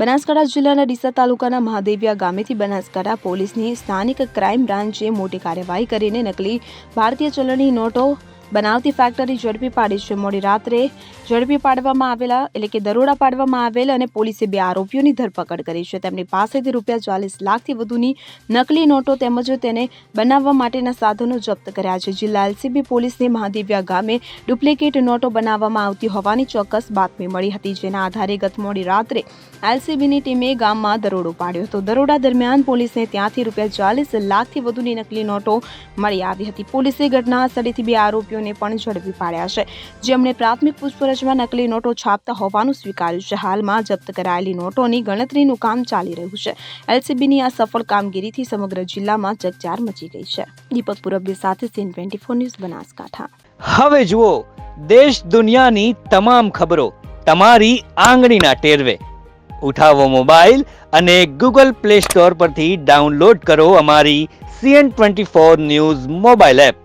બનાસકાંઠા જિલ્લાના ડીસા તાલુકાના મહાદેવિયા ગામેથી બનાસકાંઠા પોલીસની સ્થાનિક ક્રાઇમ બ્રાન્ચે મોટી કાર્યવાહી કરીને નકલી ભારતીય ચલણની નોટો બનાવતી ફેક્ટરી ઝડપી પાડી છે. મોડી રાત્રે ઝડપી પાડવામાં આવેલા, એટલે કે દરોડા પાડવામાં આવેલ અને પોલીસે બે આરોપીઓની ધરપકડ કરી છે. તેમની પાસેથી રૂપિયા ચાલીસ લાખથી વધુની નકલી નોટો તેમજ તેને બનાવવા માટેના સાધનો જપ્ત કર્યા છે. જિલ્લા એલસીબી પોલીસને મહાદેવ્યા ગામે ડુપ્લિકેટ નોટો બનાવવામાં આવતી હોવાની ચોક્કસ બાતમી મળી હતી, જેના આધારે ગત મોડી રાત્રે એલસીબીની ટીમે ગામમાં દરોડો પાડ્યો હતો. દરોડા દરમિયાન પોલીસને ત્યાંથી રૂપિયા ચાલીસ લાખથી વધુની નકલી નોટો મળી આવી હતી. પોલીસે ઘટના સ્થળેથી બે આરોપીઓને પણ ઝડપી પાડ્યા છે. જેમણે પ્રાથમિક પૂછપરછમાં નકલી નોટો છાપતા હોવાનું સ્વીકાર્યું છે. હાલમાં જપ્ત કરાયેલી નોટોની ગણતરીનું કામ ચાલી રહ્યું છે. એલસીબીની આ સફળ કામગીરીથી સમગ્ર જિલ્લામાં ચકચાર મચી ગઈ છે. દીપક પુરબી સાથે CN twenty four news Banaskantha. હવે જુઓ, દેશ દુનિયાની તમામ ખબરો તમારી આંગળીના ટેરવે. ઉઠાવો મોબાઈલ અને ગૂગલ પ્લે સ્ટોર પરથી ડાઉનલોડ કરો અમારી CN twenty four news mobile app.